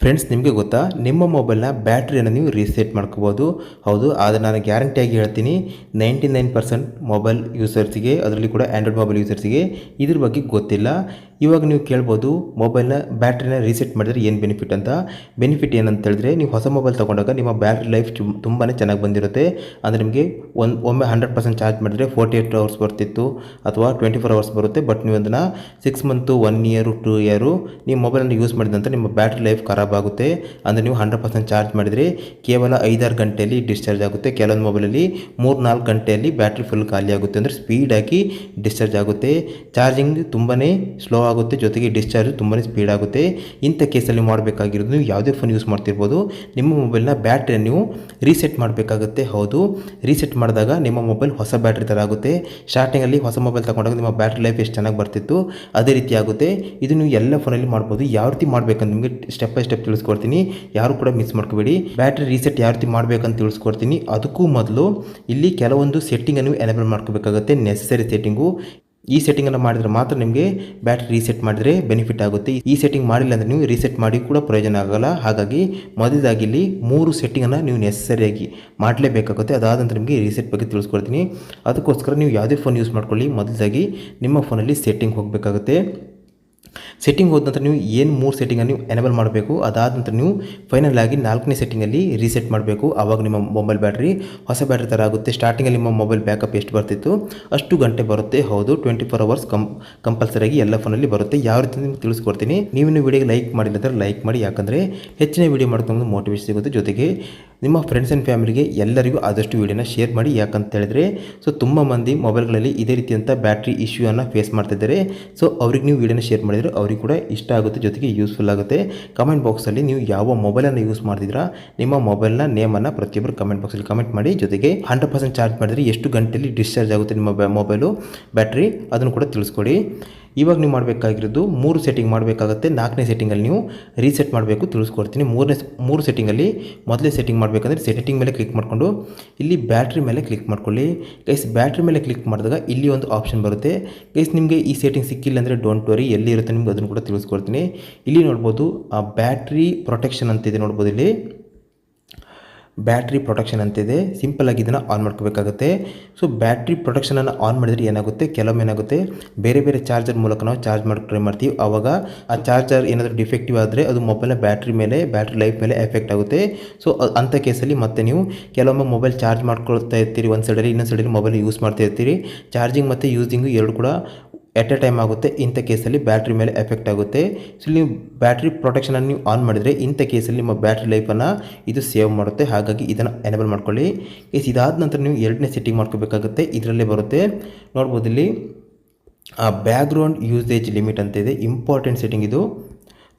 Friends ನಿಮಗೆ ಗೊತ್ತಾ? ನಿಮ್ಮ ಮೊಬೈಲ್ನ ಬ್ಯಾಟ್ರಿಯನ್ನು ನೀವು ರೀಸೆಟ್ ಮಾಡ್ಕೋಬೋದು. ಹೌದು, ಆದರೆ ನಾನು ಗ್ಯಾರಂಟಿಯಾಗಿ ಹೇಳ್ತೀನಿ ನೈಂಟಿ ನೈನ್ ಪರ್ಸೆಂಟ್ ಮೊಬೈಲ್ ಯೂಸರ್ಸಿಗೆ ಅದರಲ್ಲಿ ಕೂಡ ಆ್ಯಂಡ್ರಾಯ್ಡ್ ಮೊಬೈಲ್ ಯೂಸರ್ಸಿಗೆ ಇದ್ರ ಬಗ್ಗೆ ಗೊತ್ತಿಲ್ಲ. ಇವಾಗ ನೀವು ಕೇಳ್ಬೋದು ಮೊಬೈಲ್ನ ಬ್ಯಾಟ್ರಿನ ರೀಸೆಟ್ ಮಾಡಿದ್ರೆ ಏನು ಬೆನಿಫಿಟ್ ಅಂತ. ಬೆನಿಫಿಟ್ ಏನಂತ ಹೇಳಿದ್ರೆ, ನೀವು ಹೊಸ ಮೊಬೈಲ್ ತೊಗೊಂಡಾಗ ನಿಮ್ಮ ಬ್ಯಾಟ್ರಿ ಲೈಫ್ ತುಂಬಾ ಚೆನ್ನಾಗಿ ಬಂದಿರುತ್ತೆ. ಅಂದರೆ ನಿಮಗೆ ಒಂದು ಒಮ್ಮೆ ಹಂಡ್ರೆಡ್ ಪರ್ಸೆಂಟ್ ಚಾರ್ಜ್ ಮಾಡಿದರೆ ಫೋರ್ಟಿ ಏಯ್ಟ್ ಅವರ್ಸ್ ಬರ್ತಿತ್ತು ಅಥವಾ ಟ್ವೆಂಟಿ ಫೋರ್ ಅವರ್ಸ್ ಬರುತ್ತೆ. ಬಟ್ ನೀವು ಅದನ್ನು six month one year two year ನೀವು ಮೊಬೈಲನ್ನು ಯೂಸ್ ಮಾಡಿದಂಥ ನಿಮ್ಮ ಬ್ಯಾಟ್ರಿ ಲೈಫ್ ಖರಾಬ್ ಆಗುತ್ತೆ. ಅಂದರೆ ನೀವು ಹಂಡ್ರೆಡ್ ಪರ್ಸೆಂಟ್ ಚಾರ್ಜ್ ಮಾಡಿದರೆ ಕೇವಲ ಐದಾರು ಗಂಟೆಯಲ್ಲಿ ಡಿಸ್ಚಾರ್ಜ್ ಆಗುತ್ತೆ. ಕೆಲವೊಂದು ಮೊಬೈಲಲ್ಲಿ ಮೂರು ನಾಲ್ಕು ಗಂಟೆಯಲ್ಲಿ ಬ್ಯಾಟ್ರಿ ಫುಲ್ ಖಾಲಿ ಆಗುತ್ತೆ. ಅಂದರೆ ಸ್ಪೀಡಾಗಿ ಡಿಸ್ಚಾರ್ಜ್ ಆಗುತ್ತೆ. ಚಾರ್ಜಿಂಗ್ ತುಂಬಾ ಸ್ಲೋ ಜೊತೆಗೆ ಡಿಸ್ಚಾರ್ಜ್ ತುಂಬಾ ಸ್ಪೀಡ್ ಆಗುತ್ತೆ. ಇಂಥ ಕೇಸಲ್ಲಿ ಮಾಡಬೇಕಾಗಿರೋದು ನೀವು ಯಾವುದೇ ಫೋನ್ ಯೂಸ್ ಮಾಡ್ತಿರ್ಬೋದು. ನಿಮ್ಮ ಮೊಬೈಲ್ನ ಬ್ಯಾಟ್ರಿಯನ್ನು ನೀವು ರೀಸೆಟ್ ಮಾಡಬೇಕಾಗುತ್ತೆ, ಹೌದು. ರೀಸೆಟ್ ಮಾಡಿದಾಗ ನಿಮ್ಮ ಮೊಬೈಲ್ ಹೊಸ ಬ್ಯಾಟ್ರಿ ಥರ ಆಗುತ್ತೆ. ಸ್ಟಾರ್ಟಿಂಗಲ್ಲಿ ಹೊಸ ಮೊಬೈಲ್ ತಗೊಂಡಾಗ ನಿಮ್ಮ ಬ್ಯಾಟ್ರಿ ಲೈಫ್ ಎಷ್ಟು ಚೆನ್ನಾಗಿ ಬರ್ತಿತ್ತು, ಅದೇ ರೀತಿ ಆಗುತ್ತೆ. ಇದು ನೀವು ಎಲ್ಲ ಫೋನಲ್ಲಿ ಮಾಡ್ಬೋದು. ಯಾವ ರೀತಿ ಮಾಡಬೇಕಂತ ನಿಮಗೆ ಸ್ಟೆಪ್ ಬೈ ಸ್ಟೆಪ್ ತಿಳಿಸ್ಕೊಡ್ತೀನಿ. ಯಾರು ಕೂಡ ಮಿಸ್ ಮಾಡ್ಕೋಬೇಡಿ. ಬ್ಯಾಟ್ರಿ ರೀಸೆಟ್ ಯಾವ ರೀತಿ ಮಾಡಬೇಕಂತ ತಿಳಿಸ್ಕೊಡ್ತೀನಿ. ಅದಕ್ಕೂ ಮೊದಲು ಇಲ್ಲಿ ಕೆಲವೊಂದು ಸೆಟ್ಟಿಂಗನ್ನು ಎನೇಬಲ್ ಮಾಡ್ಕೋಬೇಕಾಗುತ್ತೆ. ನೆಸೆಸರಿ ಸೆಟ್ಟಿಂಗು ಈ ಸೆಟ್ಟಿಂಗನ್ನು ಮಾಡಿದರೆ ಮಾತ್ರ ನಿಮಗೆ ಬ್ಯಾಟ್ರಿ ರೀಸೆಟ್ ಮಾಡಿದರೆ ಬೆನಿಫಿಟ್ ಆಗುತ್ತೆ. ಈ ಸೆಟ್ಟಿಂಗ್ ಮಾಡಿಲ್ಲ ಅಂದರೆ ನೀವು ರೀಸೆಟ್ ಮಾಡಿ ಕೂಡ ಪ್ರಯೋಜನ ಆಗೋಲ್ಲ. ಹಾಗಾಗಿ ಮೊದಲಾಗಿ ಇಲ್ಲಿ ಮೂರು ಸೆಟ್ಟಿಂಗನ್ನು ನೀವು ನೆಸಸರಿಯಾಗಿ ಮಾಡಲೇಬೇಕಾಗುತ್ತೆ. ಅದಾದ ನಂತರ ನಿಮಗೆ ರೀಸೆಟ್ ಬಗ್ಗೆ ತಿಳಿಸ್ಕೊಡ್ತೀನಿ. ಅದಕ್ಕೋಸ್ಕರ ನೀವು ಯಾವುದೇ ಫೋನ್ ಯೂಸ್ ಮಾಡ್ಕೊಳ್ಳಿ. ಮೊದಲಾಗಿ ನಿಮ್ಮ ಫೋನಲ್ಲಿ ಸೆಟ್ಟಿಂಗ್ ಹೋಗಬೇಕಾಗುತ್ತೆ. ಸೆಟ್ಟಿಂಗ್ ಹೋದ ನಂತರ ನೀವು ಏನು ಮೂರು ಸೆಟ್ಟಿಂಗನ್ನು ನೀವು ಎನೇಬಲ್ ಮಾಡಬೇಕು? ಅದಾದ ನಂತರ ನೀವು ಫೈನಲ್ ಆಗಿ ನಾಲ್ಕನೇ ಸೆಟ್ಟಿಂಗಲ್ಲಿ ರೀಸೆಟ್ ಮಾಡಬೇಕು. ಆವಾಗ ನಿಮ್ಮ ಮೊಬೈಲ್ ಬ್ಯಾಟ್ರಿ ಹೊಸ ಬ್ಯಾಟ್ರಿ ಥರ ಆಗುತ್ತೆ. ಸ್ಟಾರ್ಟಿಂಗಲ್ಲಿ ನಿಮ್ಮ ಮೊಬೈಲ್ ಬ್ಯಾಕಪ್ ಎಷ್ಟು ಬರ್ತಿತ್ತು? ಅಷ್ಟು ಗಂಟೆ ಬರುತ್ತೆ. ಹೌದು ಟ್ವೆಂಟಿ ಫೋರ್ ಅವರ್ಸ್ ಕಂ ಕಂಪಲ್ಸರಿಯಾಗಿ ಎಲ್ಲ ಫೋನಲ್ಲಿ ಬರುತ್ತೆ. ಯಾವ ರೀತಿ ನಿಮ್ಗೆ ತಿಳಿಸ್ಕೊಡ್ತೀನಿ? ನೀವು ವಿಡಿಯೋಗೆ ಲೈಕ್ ಮಾಡಿಲ್ಲ ಅಂದರೆ ಲೈಕ್ ಮಾಡಿ. ಯಾಕಂದರೆ ಹೆಚ್ಚಿನ ವಿಡಿಯೋ ಮಾಡ್ಕೊಂಡು ಮೋಟಿವೇಶನ್ ಸಿಗುತ್ತೆ. ಜೊತೆಗೆ ನಿಮ್ಮ ಫ್ರೆಂಡ್ಸ್ ಆ್ಯಂಡ್ ಫ್ಯಾಮಿಲಿಗೆ ಎಲ್ಲರಿಗೂ ಆದಷ್ಟು ವೀಡಿಯೋನ ಶೇರ್ ಮಾಡಿ. ಯಾಕಂತ ಹೇಳಿದ್ರೆ ಸೊ ತುಂಬ ಮಂದಿ ಮೊಬೈಲ್ಗಳಲ್ಲಿ ಇದೇ ರೀತಿಯಂಥ ಬ್ಯಾಟ್ರಿ ಇಶ್ಯೂಯನ್ನು ಫೇಸ್ ಮಾಡ್ತಿದ್ದಾರೆ ಸೊ ಅವ್ರಿಗೆ ನೀವು ವೀಡಿಯೋನ ಶೇರ್ ಮಾಡಿದರೆ ಅವ್ರಿಗೆ ಕೂಡ ಇಷ್ಟ ಆಗುತ್ತೆ, ಜೊತೆಗೆ ಯೂಸ್ಫುಲ್ ಆಗುತ್ತೆ. ಕಮೆಂಟ್ ಬಾಕ್ಸಲ್ಲಿ ನೀವು ಯಾವ ಮೊಬೈಲನ್ನು ಯೂಸ್ ಮಾಡಿದಿರಾ ನಿಮ್ಮ ಮೊಬೈಲ್ನ ನೇಮನ್ನು ಪ್ರತಿಯೊಬ್ಬರು ಕಮೆಂಟ್ ಬಾಕ್ಸಲ್ಲಿ ಕಮೆಂಟ್ ಮಾಡಿ. ಜೊತೆಗೆ ಹಂಡ್ರೆಡ್ ಪರ್ಸೆಂಟ್ ಚಾರ್ಜ್ ಮಾಡಿದರೆ ಎಷ್ಟು ಗಂಟೆಯಲ್ಲಿ ಡಿಸ್ಚಾರ್ಜ್ ಆಗುತ್ತೆ ನಿಮ್ಮ ಮೊಬೈಲು ಬ್ಯಾಟ್ರಿ ಅದನ್ನು ಕೂಡ ತಿಳಿಸ್ಕೊಡಿ. ಇವಾಗ ನೀವು ಮಾಡಬೇಕಾಗಿರೋದು ಮೂರು ಸೆಟ್ಟಿಂಗ್ ಮಾಡಬೇಕಾಗುತ್ತೆ. ನಾಲ್ಕನೇ ಸೆಟ್ಟಿಂಗಲ್ಲಿ ನೀವು ರೀಸೆಟ್ ಮಾಡಬೇಕು, ತಿಳಿಸ್ಕೊಡ್ತೀನಿ. ಮೂರನೇ ಮೂರು ಸೆಟ್ಟಿಂಗಲ್ಲಿ ಮೊದಲೇ ಸೆಟ್ಟಿಂಗ್ ಮಾಡಬೇಕಂದ್ರೆ ಸೆಟ್ಟಿಂಗ್ ಮೇಲೆ ಕ್ಲಿಕ್ ಮಾಡಿಕೊಂಡು, ಇಲ್ಲಿ ಬ್ಯಾಟ್ರಿ ಮೇಲೆ ಕ್ಲಿಕ್ ಮಾಡ್ಕೊಳ್ಳಿ. ಗೈಸ್ ಬ್ಯಾಟ್ರಿ ಮೇಲೆ ಕ್ಲಿಕ್ ಮಾಡಿದಾಗ ಇಲ್ಲಿ ಒಂದು ಆಪ್ಷನ್ ಬರುತ್ತೆ. ಗೈಸ್ ನಿಮಗೆ ಈ ಸೆಟ್ಟಿಂಗ್ ಸಿಕ್ಕಿಲ್ಲ ಅಂದರೆ ಡೋಂಟ್ ವರಿ ಎಲ್ಲಿ ಇರುತ್ತೆ ನಿಮ್ಗೆ ಅದನ್ನು ಕೂಡ ತಿಳಿಸ್ಕೊಡ್ತೀನಿ. ಇಲ್ಲಿ ನೋಡ್ಬೋದು ಬ್ಯಾಟ್ರಿ ಪ್ರೊಟೆಕ್ಷನ್ ಅಂತಿದೆ ನೋಡ್ಬೋದು ಇಲ್ಲಿ. ಬ್ಯಾಟ್ರಿ ಪ್ರೊಟೆಕ್ಷನ್ ಅಂತಿದೆ. ಸಿಂಪಲ್ ಆಗಿ ಇದನ್ನು ಆನ್ ಮಾಡ್ಕೋಬೇಕಾಗುತ್ತೆ. ಸೊ ಬ್ಯಾಟ್ರಿ ಪ್ರೊಟೆಕ್ಷನನ್ನು ಆನ್ ಮಾಡಿದರೆ ಏನಾಗುತ್ತೆ? ಕೆಲವೊಮ್ಮೆ ಏನಾಗುತ್ತೆ? ಬೇರೆ ಬೇರೆ ಚಾರ್ಜರ್ ಮೂಲಕ ನಾವು ಚಾರ್ಜ್ ಮಾಡಿ ಟ್ರೈ ಮಾಡ್ತೀವಿ. ಆವಾಗ ಆ ಚಾರ್ಜರ್ ಏನಾದರೂ ಡಿಫೆಕ್ಟಿವ್ ಆದರೆ ಅದು ಮೊಬೈಲ್ನ ಬ್ಯಾಟ್ರಿ ಮೇಲೆ, ಬ್ಯಾಟ್ರಿ ಲೈಫ್ ಮೇಲೆ ಎಫೆಕ್ಟ್ ಆಗುತ್ತೆ. ಸೊ ಅಂಥ ಕೇಸಲ್ಲಿ ಮತ್ತೆ ನೀವು ಕೆಲವೊಮ್ಮೆ ಮೊಬೈಲ್ ಚಾರ್ಜ್ ಮಾಡ್ಕೊಳ್ತಾ ಇರ್ತೀರಿ. ಒಂದು ಸೈಡಲ್ಲಿ ಇನ್ನೊಂದು ಸೈಡಲ್ಲಿ ಮೊಬೈಲ್ ಯೂಸ್ ಮಾಡ್ತಾ ಇರ್ತೀರಿ. ಚಾರ್ಜಿಂಗ್ ಮತ್ತು ಯೂಸಿಂಗು ಎರಡು ಕೂಡ ಎಟ್ ಎ ಟೈಮ್ ಆಗುತ್ತೆ. ಇಂಥ ಕೇಸಲ್ಲಿ ಬ್ಯಾಟ್ರಿ ಮೇಲೆ ಎಫೆಕ್ಟ್ ಆಗುತ್ತೆ. ಸೊ ನೀವು ಬ್ಯಾಟ್ರಿ ಪ್ರೊಟೆಕ್ಷನನ್ನು ನೀವು ಆನ್ ಮಾಡಿದರೆ ಇಂಥ ಕೇಸಲ್ಲಿ ನಿಮ್ಮ ಬ್ಯಾಟ್ರಿ ಲೈಫನ್ನು ಇದು ಸೇವ್ ಮಾಡುತ್ತೆ. ಹಾಗಾಗಿ ಇದನ್ನು ಎನೇಬಲ್ ಮಾಡ್ಕೊಳ್ಳಿ. ಕೇಸ್ ಇದಾದ ನಂತರ ನೀವು ಎರಡನೇ ಸೆಟ್ಟಿಂಗ್ ಮಾಡ್ಕೋಬೇಕಾಗುತ್ತೆ. ಇದರಲ್ಲೇ ಬರುತ್ತೆ. ನೋಡ್ಬೋದು ಇಲ್ಲಿ ಬ್ಯಾಕ್ಗ್ರೌಂಡ್ ಯೂಸೇಜ್ ಲಿಮಿಟ್ ಅಂತ ಇದೆ. ಇಂಪಾರ್ಟೆಂಟ್ ಸೆಟ್ಟಿಂಗ್ ಇದು.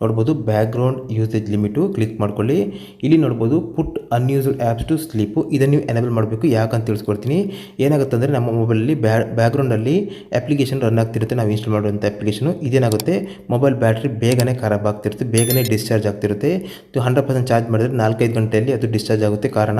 ನೋಡ್ಬೋದು ಬ್ಯಾಕ್ಗ್ರೌಂಡ್ ಯೂಸೇಜ್ ಲಿಮಿಟು ಕ್ಲಿಕ್ ಮಾಡ್ಕೊಳ್ಳಿ. ಇಲ್ಲಿ ನೋಡ್ಬೋದು put unused apps to sleep ಇದನ್ನು ನೀವು ಎನೇಬಲ್ ಮಾಡಬೇಕು. ಯಾಕಂತ ತಿಳಿಸ್ಕೊಡ್ತೀನಿ. ಏನಾಗುತ್ತೆ ಅಂದರೆ ನಮ್ಮ ಮೊಬೈಲಲ್ಲಿ ಬ್ಯಾ ಬ್ಯಾಕ್ಗ್ರೌಂಡಲ್ಲಿ ಅಪ್ಲಿಕೇಶನ್ ರನ್ ಆಗ್ತಿರುತ್ತೆ. ನಾವು ಇನ್ಸ್ಟಾಲ್ ಮಾಡುವಂಥ ಅಪ್ಲಿಕೇಶನು ಇದೇನಾಗುತ್ತೆ? ಮೊಬೈಲ್ ಬ್ಯಾಟ್ರಿ ಬೇಗನೆ ಖರಾಬ್ ಆಗ್ತಿರುತ್ತೆ. ಬೇಗನೆ ಡಿಸ್ಚಾರ್ಜ್ ಆಗ್ತಿರುತ್ತೆ. ಹಂಡ್ರೆಡ್ ಪರ್ಸೆಂಟ್ ಚಾರ್ಜ್ ಮಾಡಿದ್ರೆ ನಾಲ್ಕೈದು ಗಂಟೆಯಲ್ಲಿ ಅದು ಡಿಸ್ಚಾರ್ಜ್ ಆಗುತ್ತೆ. ಕಾರಣ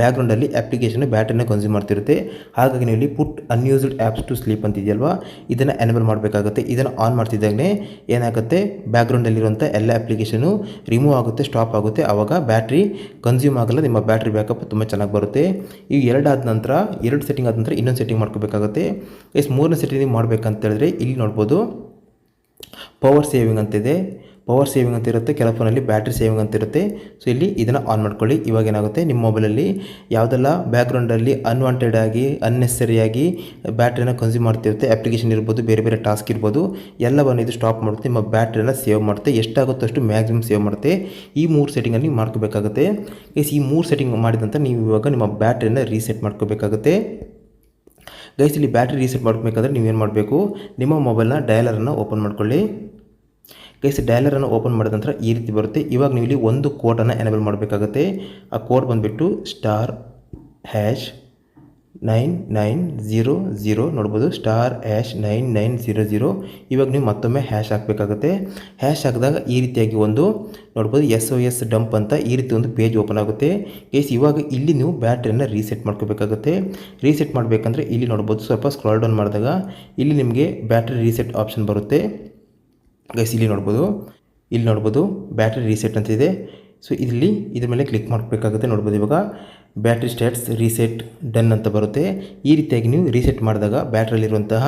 ಬ್ಯಾಕ್ಗ್ರೌಂಡಲ್ಲಿ ಅಪ್ಲಿಕೇಶನ್ ಬ್ಯಾಟ್ರಿನ ಕನ್ಸ್ಯೂಮ್ ಮಾಡ್ತಿರುತ್ತೆ. ಹಾಗಾಗಿ ನೀವು ಇಲ್ಲಿ put unused apps to sleep ಅಂತಿದೆಯಲ್ವಾ? ಇದನ್ನು ಎನೇಬಲ್ ಮಾಡಬೇಕಾಗುತ್ತೆ. ಇದನ್ನು ಆನ್ ಮಾಡ್ತಿದ್ದಾಗಲೇ ಏನಾಗುತ್ತೆ? ಬ್ಯಾಕ್ಗ್ರೌಂಡಲ್ಲಿರುವಂಥ ಎಲ್ಲ ಅಪ್ಲಿಕೇಶನು ರಿಮೂವ್ ಆಗುತ್ತೆ ಸ್ಟಾಪ್ ಆಗುತ್ತೆ. ಆವಾಗ ಬ್ಯಾಟ್ರಿ ಕನ್ಸ್ಯೂಮ್ ಆಗಲ್ಲ, ನಿಮ್ಮ ಬ್ಯಾಟ್ರಿ ಬ್ಯಾಕಪ್ ತುಂಬ ಚೆನ್ನಾಗಿ ಬರುತ್ತೆ. ಈ ಎರಡಾದ ನಂತರ, ಎರಡು ಸೆಟ್ಟಿಂಗ್ ಆದ ನಂತರ ಇನ್ನೊಂದು ಸೆಟ್ಟಿಂಗ್ ಮಾಡ್ಕೋಬೇಕಾಗುತ್ತೆ. ಎಸ್ ಮೂರನೇ ಸೆಟ್ಟಿಂಗ್ ಮಾಡಬೇಕಂತ ಹೇಳಿದ್ರೆ ಇಲ್ಲಿ ನೋಡ್ಬೋದು ಪವರ್ ಸೇವಿಂಗ್ ಅಂತಿದೆ. ಪವರ್ ಸೇವಿಂಗ್ ಅಂತ ಇರುತ್ತೆ ಕೆಲವು ಫೋನಲ್ಲಿ ಬ್ಯಾಟ್ರಿ ಸೇವಿಂಗ್ ಅಂತ ಇರುತ್ತೆ. ಸೊ ಇಲ್ಲಿ ಇದನ್ನು ಆನ್ ಮಾಡ್ಕೊಳ್ಳಿ. ಇವಾಗ ಏನಾಗುತ್ತೆ? ನಿಮ್ಮ ಮೊಬೈಲಲ್ಲಿ ಯಾವುದೆಲ್ಲ ಬ್ಯಾಕ್ಗ್ರೌಂಡಲ್ಲಿ ಅನ್ವಾಂಟೆಡ್ ಆಗಿ ಅನ್ನೆಸರಿಯಾಗಿ ಬ್ಯಾಟ್ರಿನ ಕನ್ಸ್ಯೂಮ್ ಮಾಡ್ತಿರುತ್ತೆ ಅಪ್ಲಿಕೇಶನ್ ಇರ್ಬೋದು, ಬೇರೆ ಬೇರೆ ಟಾಸ್ಕ್ ಇರ್ಬೋದು, ಎಲ್ಲವನ್ನು ಇದು ಸ್ಟಾಪ್ ಮಾಡುತ್ತೆ, ನಿಮ್ಮ ಬ್ಯಾಟ್ರಿನ ಸೇವ್ ಮಾಡುತ್ತೆ, ಎಷ್ಟಾಗುತ್ತೋ ಅಷ್ಟು ಮ್ಯಾಕ್ಸಿಮಮ್ ಸೇವ್ ಮಾಡುತ್ತೆ. ಈ ಮೂರು ಸೆಟ್ಟಿಂಗಲ್ಲಿ ಮಾಡ್ಕೋಬೇಕಾಗುತ್ತೆ. ಎಸ್ ಈ ಮೂರು ಸೆಟ್ಟಿಂಗ್ ಮಾಡಿದಂತ ನೀವು ಇವಾಗ ನಿಮ್ಮ ಬ್ಯಾಟ್ರಿನ ರೀಸೆಟ್ ಮಾಡ್ಕೋಬೇಕಾಗುತ್ತೆ. ಗೈಸ್ ಇಲ್ಲಿ ಬ್ಯಾಟ್ರಿ ರೀಸೆಟ್ ಮಾಡ್ಕೋಬೇಕಾದ್ರೆ ನೀವೇನು ಮಾಡಬೇಕು? ನಿಮ್ಮ ಮೊಬೈಲ್ನ ಡಯಲರನ್ನು ಓಪನ್ ಮಾಡ್ಕೊಳ್ಳಿ. ಗೈಸ್ ಡ್ಯಾಲರನ್ನು ಓಪನ್ ಮಾಡಿದ ನಂತರ ಈ ರೀತಿ ಬರುತ್ತೆ. ಇವಾಗ ನೀವು ಇಲ್ಲಿ ಒಂದು ಕೋಡನ್ನು ಎನೇಬಲ್ ಮಾಡಬೇಕಾಗುತ್ತೆ. ಆ ಕೋಡ್ ಬಂದುಬಿಟ್ಟು star hash nine nine zero zero ನೋಡ್ಬೋದು. Star hash nine nine zero zero ಇವಾಗ ನೀವು ಮತ್ತೊಮ್ಮೆ ಹ್ಯಾಶ್ ಹಾಕಬೇಕಾಗುತ್ತೆ. ಹ್ಯಾಶ್ ಹಾಕಿದಾಗ ಈ ರೀತಿಯಾಗಿ ಒಂದು ನೋಡ್ಬೋದು ಎಸ್ ಒ ಎಸ್ ಡಂಪ್ ಅಂತ ಈ ರೀತಿ ಒಂದು ಪೇಜ್ ಓಪನ್ ಆಗುತ್ತೆ. ಕೇಸ್ ಇವಾಗ ಇಲ್ಲಿ ನೀವು ಬ್ಯಾಟ್ರಿಯನ್ನು ರೀಸೆಟ್ ಮಾಡ್ಕೋಬೇಕಾಗುತ್ತೆ. ರೀಸೆಟ್ ಮಾಡಬೇಕಂದ್ರೆ ಇಲ್ಲಿ ನೋಡ್ಬೋದು ಸ್ವಲ್ಪ ಸ್ಕ್ರಾಲ್ ಡೌನ್ ಮಾಡಿದಾಗ ಇಲ್ಲಿ ನಿಮಗೆ ಬ್ಯಾಟ್ರಿ ರೀಸೆಟ್ ಆಪ್ಷನ್ ಬರುತ್ತೆ. ಗೈಸ್ ಇಲ್ಲಿ ನೋಡ್ಬೋದು. ಇಲ್ಲಿ ನೋಡ್ಬೋದು ಬ್ಯಾಟ್ರಿ ರೀಸೆಟ್ ಅಂತ ಇದೆ. ಸೊ ಇಲ್ಲಿ ಇದ್ರ ಮೇಲೆ ಕ್ಲಿಕ್ ಮಾಡಬೇಕಾಗುತ್ತೆ. ನೋಡ್ಬೋದು ಇವಾಗ. ಬ್ಯಾಟ್ರಿ ಸ್ಟ್ಯಾಟ್ಸ್ ರೀಸೆಟ್ ಡನ್ ಅಂತ ಬರುತ್ತೆ. ಈ ರೀತಿಯಾಗಿ ನೀವು ರೀಸೆಟ್ ಮಾಡಿದಾಗ ಬ್ಯಾಟ್ರಿಯಲ್ಲಿರುವಂತಹ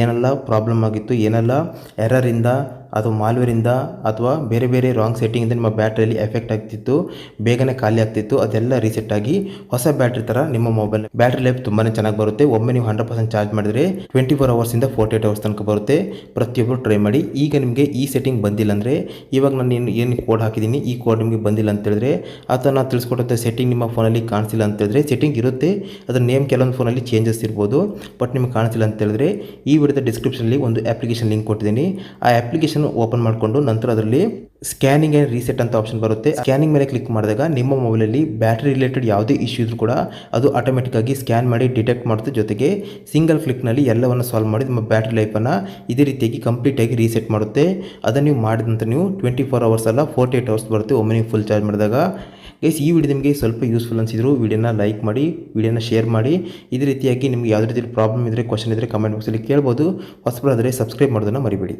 ಏನೆಲ್ಲ ಪ್ರಾಬ್ಲಮ್ ಆಗಿತ್ತು, ಏನೆಲ್ಲ ಎರರಿಂದ ಅಥವಾ ಮಾಲ್ವೇರಿಂದ ಅಥವಾ ಬೇರೆ ಬೇರೆ ರಾಂಗ್ ಸೆಟ್ಟಿಂಗಿಂದ ನಿಮ್ಮ ಬ್ಯಾಟ್ರಿಯಲ್ಲಿ ಎಫೆಕ್ಟ್ ಆಗ್ತಿತ್ತು, ಬೇಗನೆ ಖಾಲಿ ಆಗ್ತಿತ್ತು, ಅದೆಲ್ಲ ರೀಸೆಟ್ ಆಗಿ ಹೊಸ ಬ್ಯಾಟ್ರಿ ಥರ ನಿಮ್ಮ ಮೊಬೈಲ್ ಬ್ಯಾಟ್ರಿ ಲೈಫ್ ತುಂಬಾ ಚೆನ್ನಾಗಿ ಬರುತ್ತೆ. ಒಮ್ಮೆ ನೀವು ಹಂಡ್ರೆಡ್ ಪರ್ಸೆಂಟ್ ಚಾರ್ಜ್ ಮಾಡಿದರೆ ಟ್ವೆಂಟಿ ಫೋರ್ ಅವರ್ಸಿಂದ ಫೋರ್ಟಿ ಏಟ್ ಅವರ್ಸ್ ತನಕ ಬರುತ್ತೆ. ಪ್ರತಿಯೊಬ್ಬರು ಟ್ರೈ ಮಾಡಿ. ಈಗ ನಿಮಗೆ ಈ ಸೆಟ್ಟಿಂಗ್ ಬಂದಿಲ್ಲ ಅಂದರೆ, ಇವಾಗ ನಾನು ಏನು ಏನು ಕೋಡ್ ಹಾಕಿದ್ದೀನಿ ಈ ಕೋಡ್ ನಿಮಗೆ ಬಂದಿಲ್ಲ ಅಂತ ಹೇಳಿದ್ರೆ ಅಥವಾ ನಾನು ತಿಳಿಸ್ಕೊಟ್ಟಂಥ ಸೆಟ್ಟಿಂಗ್ ನಿಮ್ಮ ಫೋನಲ್ಲಿ ಕಾಣಿಸಿಲ್ಲ ಅಂತ ಹೇಳಿದ್ರೆ ಸೆಟ್ಟಿಂಗ್ ಇರುತ್ತೆ. ಅದರ ನೇಮ್ ಕೆಲವೊಂದು ಫೋನಲ್ಲಿ ಚೇಂಜಸ್ ಇರ್ಬೋದು. ಬಟ್ ನಿಮಗೆ ಕಾಣಿಸಿಲ್ಲ ಅಂತ ಹೇಳಿದ್ರೆ ಈ ವಿಡಿಯೋದ ಡಿಸ್ಕ್ರಿಪ್ಷನಲ್ಲಿ ಒಂದು ಅಪ್ಲಿಕೇಶನ್ ಲಿಂಕ್ ಕೊಟ್ಟಿದ್ದೀನಿ. ಆ ಅಪ್ಲಿಕೇಶನ್ ಓಪನ್ ಮಾಡಿಕೊಂಡು ನಂತರ ಅದರಲ್ಲಿ ಸ್ಕ್ಯಾನಿಂಗ್ ಆ್ಯಂಡ್ ರೀಸೆಟ್ ಅಂತ ಆಪ್ಷನ್ ಬರುತ್ತೆ. ಸ್ಕ್ಯಾನಿಂಗ್ ಮೇಲೆ ಕ್ಲಿಕ್ ಮಾಡಿದಾಗ ನಿಮ್ಮ ಮೊಬೈಲಲ್ಲಿ ಬ್ಯಾಟ್ರಿ ರಿಲೇಟೆಡ್ ಯಾವುದೇ ಇಶ್ಯೂ ಇದ್ರೂ ಕೂಡ ಅದು ಆಟೋಮೆಟಿಕ್ಕಾಗಿ ಸ್ಕ್ಯಾನ್ ಮಾಡಿ ಡಿಟೆಕ್ಟ್ ಮಾಡುತ್ತೆ. ಜೊತೆಗೆ ಸಿಂಗಲ್ ಕ್ಲಿಕ್ನಲ್ಲಿ ಎಲ್ಲವನ್ನು ಸಾಲ್ವ್ ಮಾಡಿ ನಿಮ್ಮ ಬ್ಯಾಟ್ರಿ ಲೈಫನ್ನು ಇದೇ ರೀತಿಯಾಗಿ ಕಂಪ್ಲೀಟಾಗಿ ರೀಸೆಟ್ ಮಾಡುತ್ತೆ. ಅದನ್ನು ನೀವು ಮಾಡಿದ ನಂತರ ನೀವು ಟ್ವೆಂಟಿ ಫೋರ್ ಅವರ್ಸ್ ಅಲ್ಲ ಫೋರ್ಟಿ ಏಟ್ ಅವರ್ಸ್ ಬರುತ್ತೆ ಒಮ್ಮೆ ನೀವು ಫುಲ್ ಚಾರ್ಜ್ ಮಾಡಿದಾಗ. ಗೈಸ್ ಈ ವಿಡಿಯೋ ನಿಮಗೆ ಸ್ವಲ್ಪ ಯೂಸ್ಫುಲ್ ಅನಿಸಿದ್ರು. ವಿಡಿಯೋನ ಲೈಕ್ ಮಾಡಿ ವಿಡಿಯೋನ ಶೇರ್ ಮಾಡಿ. ಇದೇ ರೀತಿಯಾಗಿ ನಿಮಗೆ ಯಾವುದೇ ರೀತಿ ಪ್ರಾಬ್ಲಮ್ ಇದ್ದರೆ ಕ್ವಶನ್ ಇದ್ದರೆ ಕಮೆಂಟ್ ಬಾಕ್ಸಲ್ಲಿ ಕೇಳ್ಬೋದು. ಹೊಸಬರಾದರೆ ಸಬ್ಸ್ಕ್ರೈಬ್ ಮಾಡೋದನ್ನು ಮರಿಬೇಡಿ.